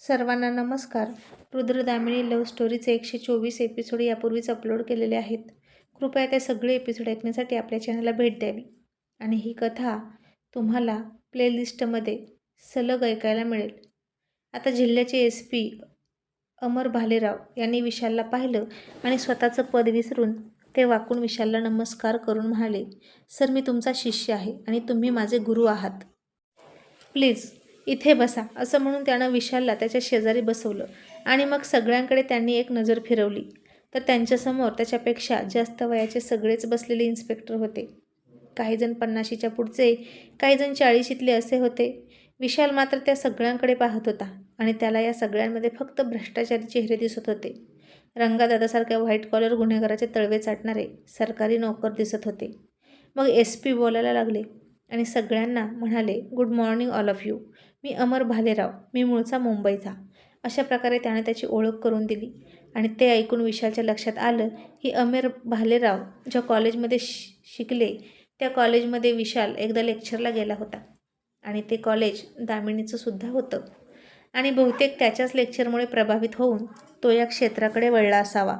सर्वांना नमस्कार. रुद्रदामिनी लव्ह स्टोरीचे एकशे चोवीस एपिसोड यापूर्वीच अपलोड केलेले आहेत. कृपया ते सगळे एपिसोड ऐकण्यासाठी आपल्या चॅनलला भेट द्यावी. आणि ही कथा तुम्हाला प्लेलिस्टमध्ये सलग ऐकायला मिळेल. आता जिल्ह्याचे एस पी अमर भालेराव यांनी विशालला पाहिलं आणि स्वतःचं पद विसरून ते वाकून विशालला नमस्कार करून म्हणाले सर मी तुमचा शिष्य आहे आणि तुम्ही माझे गुरु आहात. प्लीज इथे बसा असं म्हणून त्यानं विशालला त्याच्या शेजारी बसवलं आणि मग सगळ्यांकडे त्यांनी एक नजर फिरवली. तर त्यांच्यासमोर त्याच्यापेक्षा जास्त वयाचे सगळेच बसलेले इन्स्पेक्टर होते. काहीजण पन्नाशीच्या पुढचे काहीजण चाळीशीतले असे होते. विशाल मात्र त्या सगळ्यांकडे पाहत होता आणि त्याला या सगळ्यांमध्ये फक्त भ्रष्टाचारी चेहरे दिसत होते. रंगादादासारख्या व्हाईट कॉलर गुन्हेगाराचे तळवे चाटणारे सरकारी नोकर दिसत होते. मग एस पी बोलायला लागले आणि सगळ्यांना म्हणाले good morning all of you. मी अमर भालेराव मी मूळचा मुंबईचा. अशा प्रकारे त्याने त्याची ओळख करून दिली. आणि ते ऐकून विशालच्या लक्षात आलं की अमेर भालेराव ज्या कॉलेजमध्ये शि शिकले त्या कॉलेजमध्ये विशाल एकदा लेक्चरला गेला होता. आणि ते कॉलेज दामिनीचं सुद्धा होतं. आणि बहुतेक त्याच्याच लेक्चरमुळे प्रभावित होऊन तो या क्षेत्राकडे वळला असावा.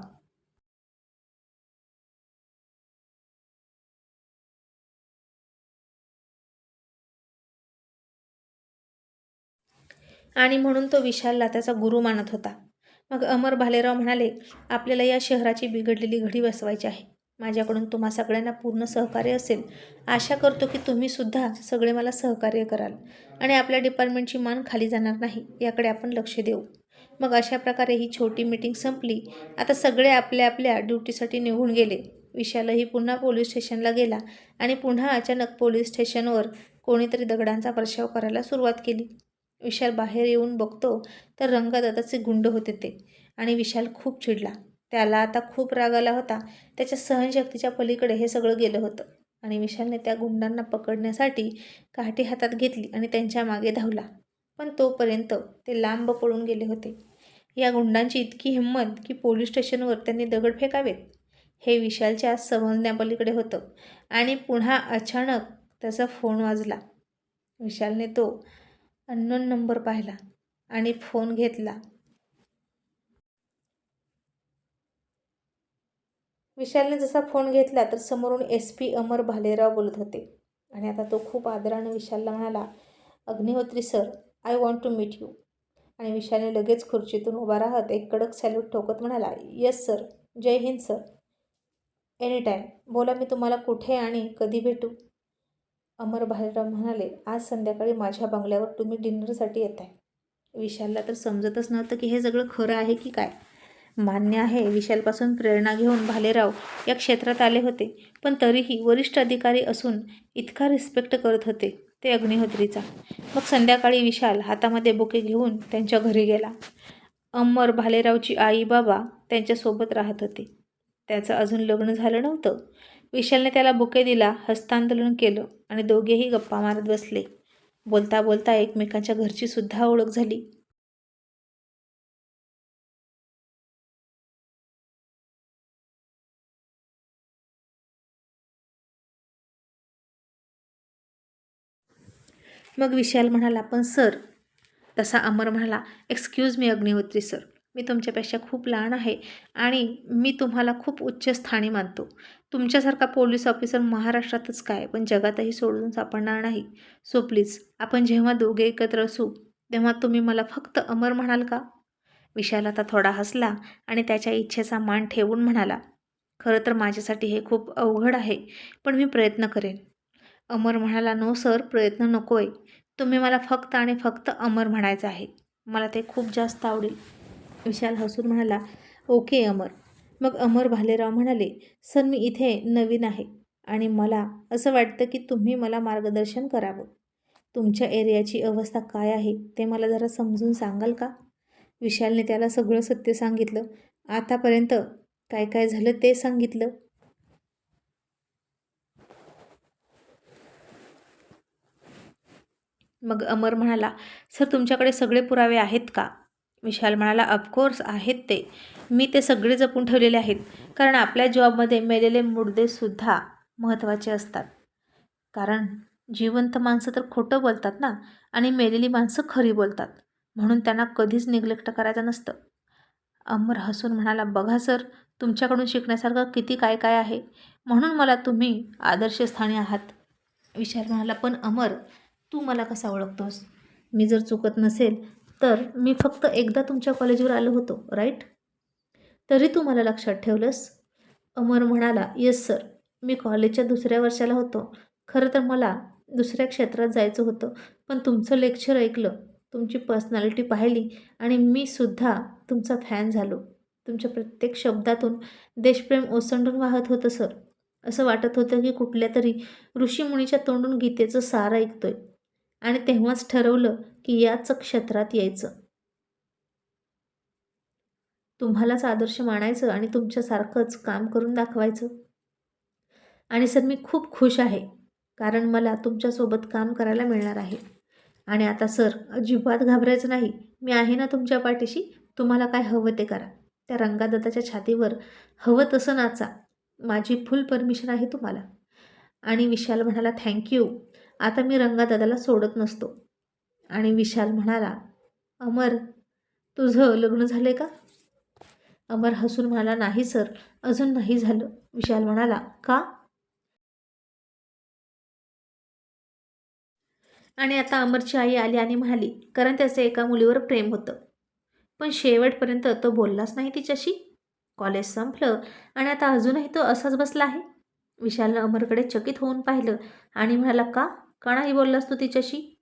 आणि म्हणून तो विशालला त्याचा गुरु मानत होता. मग अमर भालेराव म्हणाले आपल्याला या शहराची बिघडलेली घडी बसवायची आहे. माझ्याकडून तुम्हा सगळ्यांना पूर्ण सहकार्य असेल. आशा करतो की तुम्ही सुद्धा सगळे मला सहकार्य कराल आणि आपल्या डिपार्टमेंटची मान खाली जाणार नाही याकडे आपण लक्ष देऊ. मग अशा प्रकारे ही छोटी मीटिंग संपली. आता सगळे आपल्या आपल्या ड्युटीसाठी निघून गेले. विशालही पुन्हा पोलीस स्टेशनला गेला आणि पुन्हा अचानक पोलीस स्टेशनवर कोणीतरी दगडांचा वर्षाव करायला सुरुवात केली. विशाल बाहेर येऊन बघतो तर रंगदादाचे गुंड होते ते. आणि विशाल खूप चिडला. त्याला आता खूप राग आला होता. त्याच्या सहनशक्तीच्या पलीकडे हे सगळं गेलं होतं. आणि विशालने त्या गुंडांना पकडण्यासाठी काठी हातात घेतली आणि त्यांच्या मागे धावला. पण तोपर्यंत ते लांब पळून गेले होते. या गुंडांची इतकी हिंमत की पोलीस स्टेशनवर त्यांनी दगड फेकावेत. हे विशालच्या समजण्यापलीकडे होतं. आणि पुन्हा अचानक त्याचा फोन वाजला. विशालने तो अननोन नंबर पाहिला आणि फोन घेतला. विशालने जसा फोन घेतला तर समोरून एस पी अमर भालेराव बोलत होते. आणि आता तो खूप आदराने विशालला म्हणाला Agnihotri sir I want to meet you आणि विशालने लगेच खुर्चीतून उभा राहत एक कडक सॅल्यूट ठोकत म्हणाला येस सर जय हिंद सर एनी टाईम बोला मी तुम्हाला कुठे आणि कधी भेटू? अमर भालेराव म्हणाले आज संध्याकाळी माझ्या बंगल्यावर तुम्ही डिनरसाठी येत आहे विशालला तर समजतच नव्हतं की हे सगळं खरं आहे की काय. मान्य आहे विशालपासून प्रेरणा घेऊन भालेराव या क्षेत्रात आले होते पण तरीही वरिष्ठ अधिकारी असून इतका रिस्पेक्ट करत होते ते अग्निहोत्रीचा. मग संध्याकाळी विशाल हातामध्ये बुके घेऊन त्यांच्या घरी गेला. अमर भालेरावची आई बाबा त्यांच्यासोबत राहत होते. त्याचं अजून लग्न झालं नव्हतं. विशालने त्याला बुके दिला हस्तांदोलन केलं आणि दोघेही गप्पा मारत बसले. बोलता बोलता एकमेकांच्या घरची सुद्धा ओळख झाली. मग विशाल म्हणाला पण सर तसा अमर म्हणाला एक्सक्यूज मी अग्निहोत्री सर मी तुमच्यापेक्षा खूप लहान आहे आणि मी तुम्हाला खूप उच्च स्थानी मानतो. तुमच्यासारखा पोलीस ऑफिसर महाराष्ट्रातच काय? पण जगातही सोडून सापडणार नाही. सो प्लीज आपण जेव्हा दोघे एकत्र असू तेव्हा तुम्ही मला फक्त अमर म्हणाल का? विशाल आता थोडा हसला आणि त्याच्या इच्छेचा मान ठेवून म्हणाला खरं तर माझ्यासाठी हे खूप अवघड आहे पण मी प्रयत्न करेन. अमर म्हणाला नो सर प्रयत्न नको आहे तुम्ही मला फक्त आणि फक्त अमर म्हणायचं आहे. मला ते खूप जास्त आवडेल. विशाल हसून म्हणाला ओके अमर. मग अमर भालेराव म्हणाले सर मी इथे नवीन आहे आणि मला असं वाटतं की तुम्ही मला मार्गदर्शन करावं. तुमच्या एरियाची अवस्था काय आहे ते मला जरा समजून सांगाल का? विशालने त्याला सगळं सत्य सांगितलं. आतापर्यंत काय काय झालं ते सांगितलं. मग अमर म्हणाला सर तुमच्याकडे सगळे पुरावे आहेत का? विशाल म्हणाला ऑफकोर्स आहेत ते. मी ते सगळे जपून ठेवलेले आहेत. कारण आपल्या जॉबमध्ये मेलेले मुडदेसुद्धा महत्त्वाचे असतात. कारण जिवंत माणसं तर खोटं बोलतात ना आणि मेलेली माणसं खरी बोलतात. म्हणून त्यांना कधीच निग्लेक्ट करायचं नसतं. अमर हसून म्हणाला बघा सर तुमच्याकडून शिकण्यासारखं किती काय काय आहे. म्हणून मला तुम्ही आदर्श स्थानी आहात. विशाल म्हणाला पण अमर तू मला कसा ओळखतोस? मी जर चुकत नसेल तर मी फक्त एकदा तुमच्या कॉलेजवर आलो होतो राईट तरी तू मला लक्षात ठेवलंस. अमर म्हणाला येस सर मी कॉलेजच्या दुसऱ्या वर्षाला होतो. खरं तर मला दुसऱ्या क्षेत्रात जायचं होतं पण तुमचं लेक्चर ऐकलं तुमची पर्सनॅलिटी पाहिली आणि मी सुद्धा तुमचा फॅन झालो. तुमच्या प्रत्येक शब्दातून देशप्रेम ओसंडून वाहत होतं सर असं वाटत होतं की कुठल्या तरी ऋषीमुनीच्या तोंडून गीतेचं सार ऐकतोय. आणि तेव्हाच ठरवलं की याच क्षेत्रात यायचं. तुम्हालाच आदर्श मानायचं आणि तुमच्यासारखंच काम करून दाखवायचं. आणि सर मी खूप खुश आहे कारण मला तुमच्यासोबत काम करायला मिळणार आहे. आणि आता सर अजिबात घाबरायचं नाही मी आहे ना तुमच्या पाठीशी तुम्हाला काय हवं ते करा. त्या रंगादत्ताच्या छातीवर हवं तसं नाचा माझी फुल परमिशन आहे तुम्हाला. आणि विशाल म्हणाला थँक्यू. आता मी रंगादादाला सोडत नसतो. आणि विशाल म्हणाला अमर तुझं लग्न झालं का? अमर हसून म्हणाला नाही सर अजून नाही झालं. विशाल म्हणाला का? आणि आता अमरची आई आली आणि म्हणाली कारण त्याचं एका मुलीवर प्रेम होतं. पण शेवटपर्यंत तो बोललाच नाही तिच्याशी? कॉलेज संपलं आणि आता अजूनही तो असाच बसला आहे? विशालनं अमरकडे चकित होऊन पाहिलं आणि म्हणाला का? का नाही बोललास तू तिच्याशी?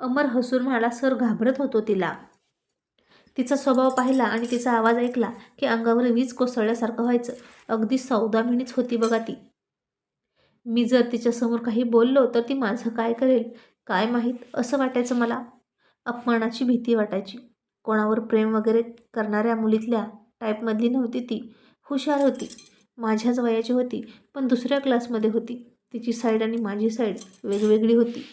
अमर हसून म्हणाला सर घाबरत होतो तिला. तिचा स्वभाव पाहिला आणि तिचा आवाज ऐकला की अंगावर वीज कोसळल्यासारखं व्हायचं. अगदी सौदामिनीच होती बघा ती. मी जर तिच्यासमोर काही बोललो तर ती माझं काय करेल? काय माहीत? असं वाटायचं मला. अपमानाची भीती वाटायची. कोणावर प्रेम वगैरे करणाऱ्या मुलीतल्या टाईपमधली नव्हती ती. हुशार होती. माझ्याच वयाची होती पण दुसऱ्या क्लासमध्ये होती. तिची साईड आणि माझी साईड वेगवेगळी होती.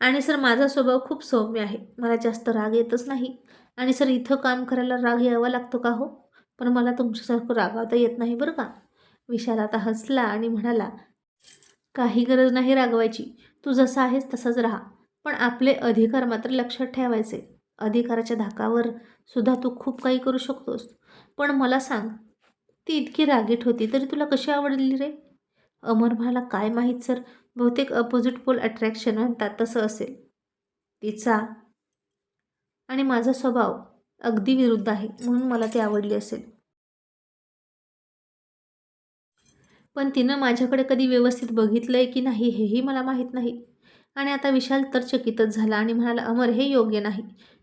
आणि सर माझा स्वभाव खूप सौम्य आहे. मला जास्त राग येतच नाही. आणि सर इथं काम करायला राग यावा लागतो का हो? पण मला तुमच्यासारखं रागावता येत नाही बरं का? विशाल आता हसला आणि म्हणाला काही गरज नाही रागवायची. तू जसा आहेस तसाच राहा. पण आपले अधिकार मात्र लक्षात ठेवायचे. अधिकाराच्या धाकावर सुद्धा तू खूप काही करू शकतोस. पण मला सांग ती इतकी रागीट होती तरी तुला कशी आवडली रे? अमर म्हणाला काय माहीत सर. बहुतेक अपोजिट पोल अट्रॅक्शन म्हणतात तसं असेल. तिचा आणि माझा स्वभाव अगदी विरुद्ध आहे म्हणून मला ती आवडली असेल. पण तिनं माझ्याकडे कधी व्यवस्थित बघितलं आहे की नाही हेही मला माहीत नाही. आणि आता विशाल तर चकितच झाला आणि म्हणाला अमर हे योग्य नाही.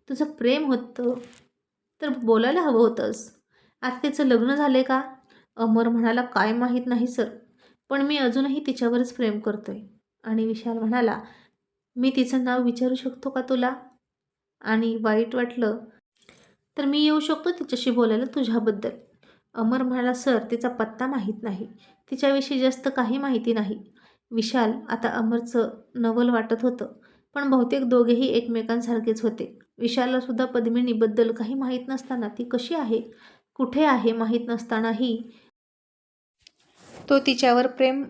तुझं प्रेम होतं तर बोलायला हवं होतंस. आता तिचं लग्न झाले का? अमर म्हणाला काय माहीत नाही सर. पण मी अजूनही तिच्यावरच प्रेम करतोय. आणि विशाल म्हणाला मी तिचं नाव विचारू शकतो का तुला? आणि वाईट वाटलं तर मी येऊ शकतो तिच्याशी बोलायला तुझ्याबद्दल. अमर म्हणाला सर तिचा पत्ता माहीत नाही. तिच्याविषयी जास्त काही माहिती नाही. विशाल आता अमरचं नवल वाटत होतं पण बहुतेक दोघेही एकमेकांसारखेच होते. विशाललासुद्धा पद्मिनीबद्दल काही माहीत नसताना ती कशी आहे कुठे आहे माहीत नसतानाही तो तिच्यावर प्रेम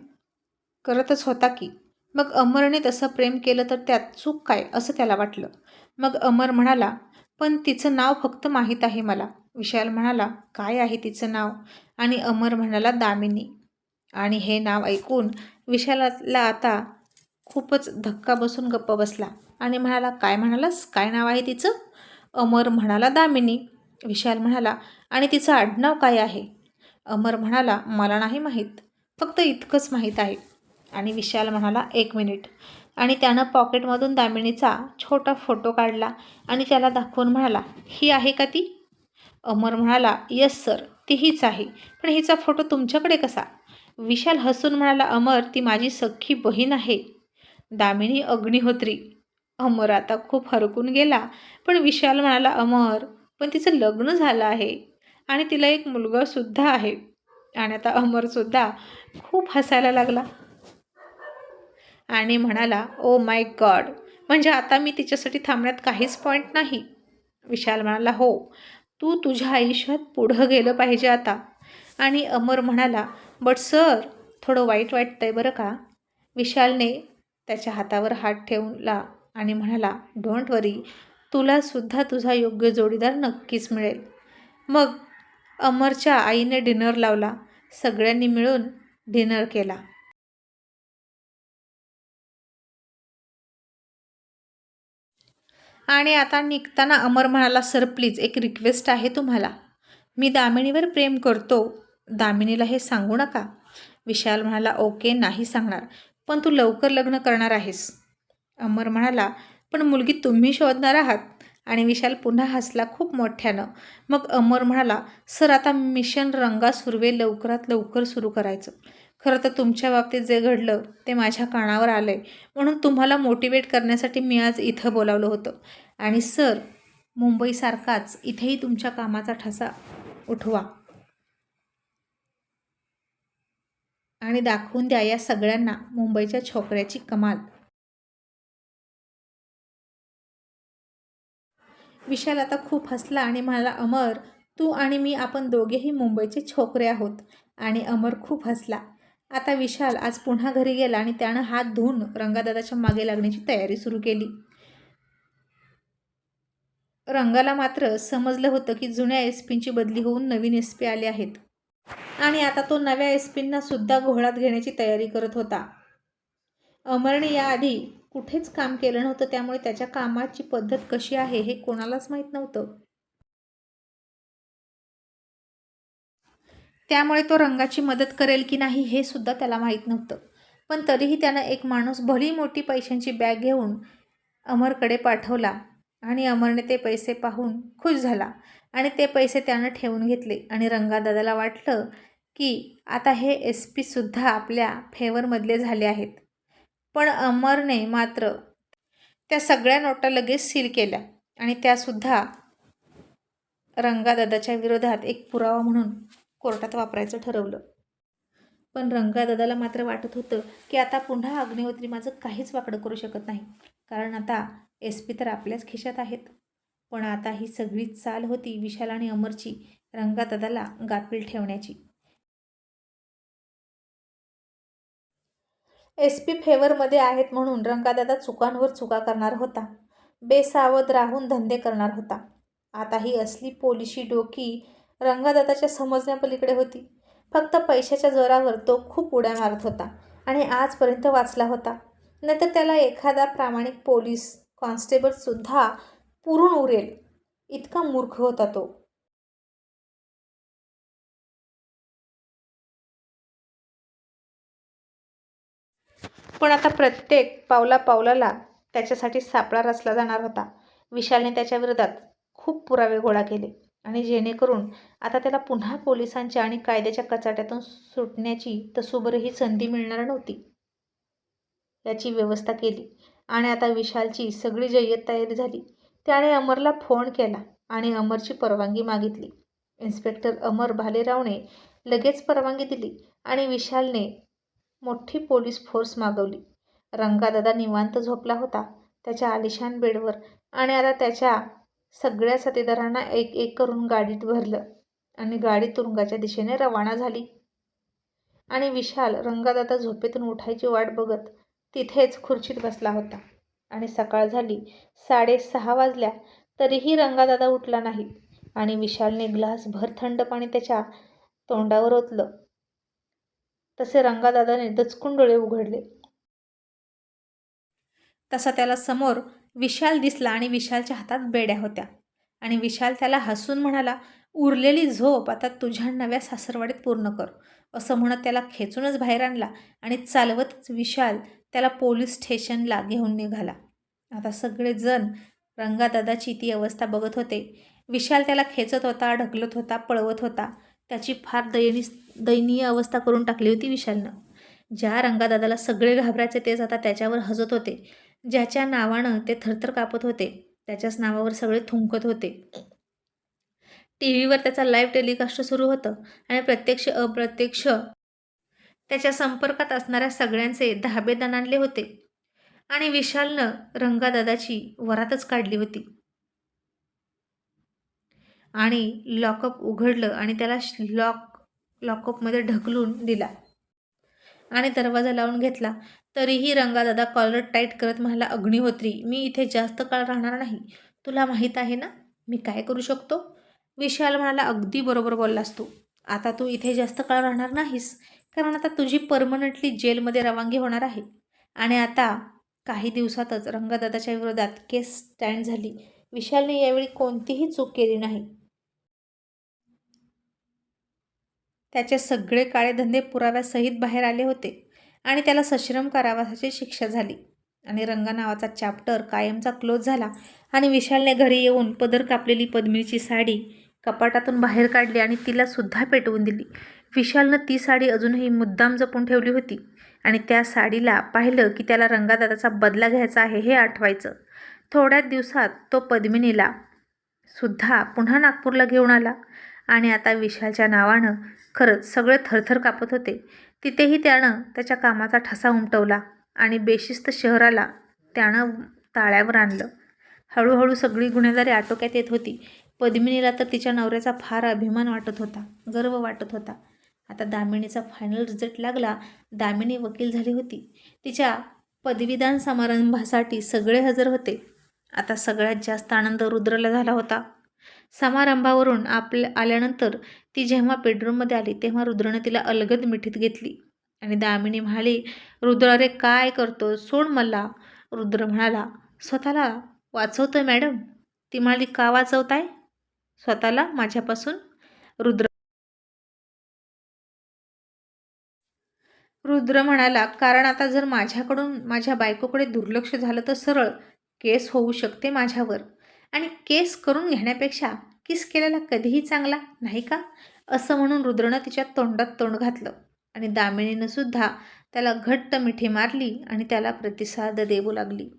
करतच होता की. मग अमरने तसं प्रेम केलं तर त्यात चूक काय असं त्याला वाटलं. मग अमर म्हणाला पण तिचं नाव फक्त माहीत आहे मला. विशाल म्हणाला काय आहे तिचं नाव? आणि अमर म्हणाला दामिनी. आणि हे नाव ऐकून विशालाला आता खूपच धक्का बसून गप्प बसला आणि म्हणाला काय म्हणालास? काय नाव आहे तिचं? अमर म्हणाला दामिनी. विशाल म्हणाला आणि तिचं आडनाव काय आहे? अमर म्हणाला मला नाही माहीत. फक्त इतकंच माहीत आहे. आणि विशाल म्हणाला एक मिनिट. आणि त्यानं पॉकेटमधून दामिनीचा छोटा फोटो काढला आणि त्याला दाखवून म्हणाला ही आहे का ती? अमर म्हणाला यस सर. ती हीच आहे. पण हिचा फोटो तुमच्याकडे कसा? विशाल हसून म्हणाला अमर ती माझी सख्खी बहीण आहे. दामिनी अग्निहोत्री अमर आता खूप हरकून गेला पण विशाल म्हणाला अमर पण तिचं लग्न झालं आहे. आणि तिला एक मुलगासुद्धा आहे. आणि आता अमरसुद्धा खूप हसायला लागला. आणि म्हणाला ओ माय गॉड म्हणजे आता मी तिच्यासाठी थांबण्यात काहीच पॉईंट नाही. विशाल म्हणाला हो तू तुझ्या आयुष्यात पुढं गेलं पाहिजे आता. आणि अमर म्हणाला बट सर थोडं वाईट वाटतंय बरं का? विशालने त्याच्या हातावर हात ठेवला आणि म्हणाला डोंट वरी तुलासुद्धा तुझा योग्य जोडीदार नक्कीच मिळेल. मग अमरच्या आईने डिनर लावला. सगळ्यांनी मिळून डिनर केला. आणि आता निघताना अमर म्हणाला सर प्लीज एक रिक्वेस्ट आहे तुम्हाला. मी दामिनीवर प्रेम करतो. दामिनीला हे सांगू नका. विशाल म्हणाला ओके नाही सांगणार. पण तू लवकर लग्न करणार आहेस. अमर म्हणाला पण मुलगी तुम्ही शोधणार आहात. आणि विशाल पुन्हा हसला खूप मोठ्यानं. मग अमर म्हणाला सर आता मिशन रंगा सुर्वे लवकरात लवकर सुरू करायचं. खरं तर तुमच्या बाबतीत जे घडलं ते माझ्या कानावर आलं आहे म्हणून तुम्हाला मोटिवेट करण्यासाठी मी आज इथं बोलावलं होतं. आणि सर मुंबईसारखाच इथेही तुमच्या कामाचा ठसा उठवा. आणि दाखवून द्या या सगळ्यांना मुंबईच्या छोकऱ्याची कमाल. विशाल आता खूप हसला आणि म्हणाला अमर तू आणि मी आपण दोघेही मुंबईचे छोकरे आहोत. आणि अमर खूप हसला. आता विशाल आज पुन्हा घरी गेला आणि त्यानं हात धुवून रंगादादाच्या मागे लागण्याची तयारी सुरू केली. रंगाला मात्र समजलं होतं की जुन्या एस पींची बदली होऊन नवीन एस पी आले आहेत. आणि आता तो नव्या एस पींना सुद्धा घोळात घेण्याची तयारी करत होता. अमरने याआधी कुठेच काम केलं नव्हतं त्यामुळे त्याच्या कामाची पद्धत कशी आहे हे कोणालाच माहीत नव्हतं. त्यामुळे तो रंगाची मदत करेल की नाही हे सुद्धा त्याला माहीत नव्हतं. पण तरीही त्यानं एक माणूस भली मोठी पैशांची बॅग घेऊन अमरकडे पाठवला आणि अमरने ते पैसे पाहून खुश झाला आणि ते पैसे त्यानं ठेवून घेतले. आणि रंगादादाला वाटलं की आता हे एस पीसुद्धा आपल्या फेवरमधले झाले आहेत. पण अमरने मात्र त्या सगळ्या नोटा लगेच सील केल्या आणि त्यासुद्धा रंगादादाच्या विरोधात एक पुरावा म्हणून कोर्टात वापरायचं ठरवलं. पण रंगादादाला मात्र वाटत होतं की आता पुन्हा अग्निहोत्री माझं काहीच वाकडं करू शकत नाही. कारण आता एस पी तर आपल्याच खिशात आहेत. पण आता ही सगळी चाल होती विशाल आणि अमरची रंगादादाला गाफील ठेवण्याची. एस पी फेवरमध्ये आहेत म्हणून रंगादादा चुकांवर चुका करणार होता. बेसावध राहून धंदे करणार होता. आता ही असली पोलिशी डोकी रंगादादाच्या समजण्यापलीकडे होती. फक्त पैशाच्या जोरावर तो खूप उड्या मारत होता आणि आजपर्यंत वाचला होता. नाहीतर त्याला एखादा प्रामाणिक पोलीस कॉन्स्टेबलसुद्धा पुरून उरेल. इतका मूर्ख होता तो. पण आता प्रत्येक पावला पावलाला त्याच्यासाठी सापळा रचला जाणार होता. विशालने त्याच्या विरोधात खूप पुरावे गोळा केले आणि जेणेकरून आता त्याला पुन्हा पोलिसांच्या आणि कायद्याच्या कचाट्यातून सुटण्याची तसोबरही संधी मिळणार नव्हती. याची व्यवस्था केली आणि आता विशालची सगळी जय्यत तयारी झाली. त्याने अमरला फोन केला आणि अमरची परवानगी मागितली. इन्स्पेक्टर अमर भालेरावने लगेच परवानगी दिली आणि विशालने मोठी पोलीस फोर्स मागवली. रंगादादा निवांत झोपला होता. त्याच्या आलिशान बेडवर आणि आता त्याच्या सगळ्या साथीदारांना एक एक करून गाडीत भरलं आणि गाडी तुरुंगाच्या दिशेने रवाना झाली. आणि विशाल रंगादादा झोपेतून उठायची वाट बघत तिथेच खुर्चीत बसला होता. आणि सकाळ झाली. साडेसहा वाजल्या. तरीही रंगादादा उठला नाही. आणि विशालने ग्लासभर थंड पाणी त्याच्या तोंडावर ओतलं. तसे रंगादादाने दचकून डोळे उघडले. तसा त्याला समोर विशाल दिसला आणि विशालच्या हातात बेड्या होत्या. आणि विशाल त्याला हसून म्हणाला उरलेली झोप आता तुझ्या नव्या सासरवाडीत पूर्ण कर. असं म्हणत त्याला खेचूनच बाहेर आणला आणि चालवतच विशाल त्याला पोलीस स्टेशनला घेऊन निघाला. आता सगळेजण रंगादादाची ती अवस्था बघत होते. विशाल त्याला खेचत होता ढकलत होता पळवत होता. त्याची फार दयनी दयनीय अवस्था करून टाकली होती विशालनं. ज्या रंगादादाला सगळे घाबरायचे तेच आता त्याच्यावर हजत होते. ज्याच्या नावानं ते थरथर कापत होते त्याच्याच नावावर सगळे थुंकत होते. टी व्हीवर त्याचा लाईव्ह टेलिकास्ट सुरू होतं आणि प्रत्यक्ष अप्रत्यक्ष त्याच्या संपर्कात असणाऱ्या सगळ्यांचे धाबे दणाणले होते. आणि विशालनं रंगादादाची वरातच काढली होती. आणि लॉकअप उघडलं आणि त्याला लॉक लॉकअपमध्ये ढकलून दिला. आणि दरवाजा लावून घेतला. तरीही रंगादादा कॉलर टाईट करत म्हणाला अग्निहोत्री मी इथे जास्त काळ राहणार नाही. तुला माहीत आहे ना मी काय करू शकतो? विशाल म्हणाला अगदी बरोबर बोललास तू. आता तू इथे जास्त काळ राहणार नाहीस कारण आता तुझी परमनंटली जेलमध्ये रवानगी होणार आहे. आणि आता काही दिवसातच रंगदादाच्या विरोधात केस स्टँड झाली. विशालने यावेळी कोणतीही चूक केली नाही. त्याचे सगळे काळे धंदे पुराव्यासहित बाहेर आले होते आणि त्याला सश्रम कारावासाची शिक्षा झाली. आणि रंगा नावाचा चॅप्टर कायमचा क्लोज झाला आणि विशालने घरी येऊन पदर कापलेली पद्मिनीची साडी कपाटातून बाहेर काढली आणि तिला सुद्धा पेटवून दिली. विशालनं ती साडी अजूनही मुद्दाम जपून ठेवली होती आणि त्या साडीला पाहिलं की त्याला रंगादादाचा बदला घ्यायचा आहे हे आठवायचं. थोड्याच दिवसात तो पद्मिनीला सुद्धा पुन्हा नागपूरला घेऊन आला. आणि आता विशालच्या नावानं खरंच सगळे थरथर कापत होते. तिथेही त्यानं त्याच्या कामाचा ठसा उमटवला आणि बेशिस्त शहराला त्यानं ताळ्यावर आणलं. हळूहळू सगळी गुन्हेगारी आटोक्यात येत होती. पद्मिनीला तर तिच्या नवऱ्याचा फार अभिमान वाटत होता गर्व वाटत होता. आता दामिनीचा फायनल रिझल्ट लागला दामिनी वकील झाली होती. तिच्या पदवीदान समारंभासाठी सगळे हजर होते. आता सगळ्यात जास्त आनंद रुद्रला झाला होता. समारंभावरून आपल्या आल्यानंतर ती जेव्हा बेडरूममध्ये आली तेव्हा रुद्रने तिला अलगद मिठीत घेतली. आणि दामिनी म्हणाली रुद्र अरे काय करतो सोड मला. रुद्र म्हणाला स्वतःला वाचवतोय मॅडम? ती म्हणाली का वाचवताय? स्वतःला? माझ्यापासून? रुद्र रुद्र म्हणाला कारण आता जर माझ्याकडून माझ्या बायकोकडे दुर्लक्ष झालं तर सरळ केस होऊ शकते माझ्यावर. आणि केस करून घेण्यापेक्षा किस केलेला कधीही चांगला नाही का? असं म्हणून रुद्रनं तिच्या तोंडात तोंड घातलं. आणि दामिनीनं सुद्धा त्याला घट्ट मिठी मारली आणि त्याला प्रतिसाद देऊ लागली.